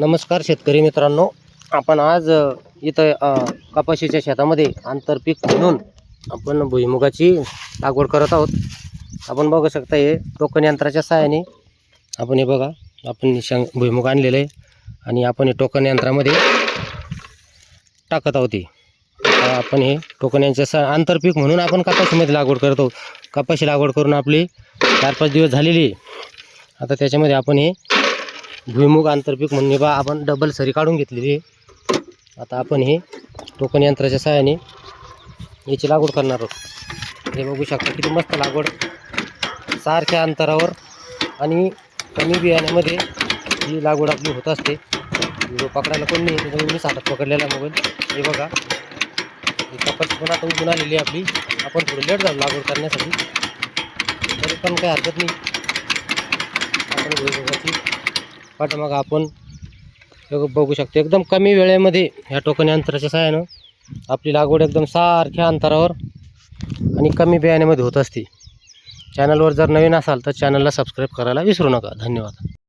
नमस्कार शेतकरी मित्रांनो. आपण आज इथं कपाशीच्या शेतामध्ये आंतरपीक म्हणून आपण भुईमुगाची लागवड करत आहोत. आपण बघू शकता हे टोकन यंत्राच्या सहाय्याने आपण हे बघा आपण शंग भुईमुग आणलेलं आहे आणि आपण हे टोकन यंत्रामध्ये टाकत आहोत हे. आपण हे टोकन यांच्या सा आंतरपीक म्हणून आपण कपाशीमध्ये लागवड करत आहोत. कपाशी लागवड करून आपली चार पाच दिवस झालेली आहे. आता त्याच्यामध्ये आपण हे भुईमुग आंतरपीक म्हणून बा आपण डबल सरी काढून घेतलेली आहे. आता आपण हे टोकन यंत्राच्या सहाय्याने याची लागवड करणार आहोत. हे बघू शकता किती मस्त लागवड सारख्या अंतरावर आणि कमी बियाण्यामध्ये ही लागवड आपली होत असते. व्हिडिओ पकडायला कोण नाही त्याच्यामुळे मी साठात पकडलेला मोबाईल हे बघा. ही पण आता उगून आलेली आहे आपली. आपण थोडं लेट झालो लागवड करण्यासाठी. तरी पण काही हरकत नाही. आपण भुईमुगाची पाठीमागं आपण बघू शकतो. एकदम कमी वेळेमध्ये ह्या टोकन यंत्राच्या सहाय्यानं आपली लागवड एकदम सारख्या अंतरावर आणि कमी बियाण्यामध्ये होत असते. चॅनलवर जर नवीन असाल तर चॅनलला सबस्क्राईब करायला विसरू नका. धन्यवाद.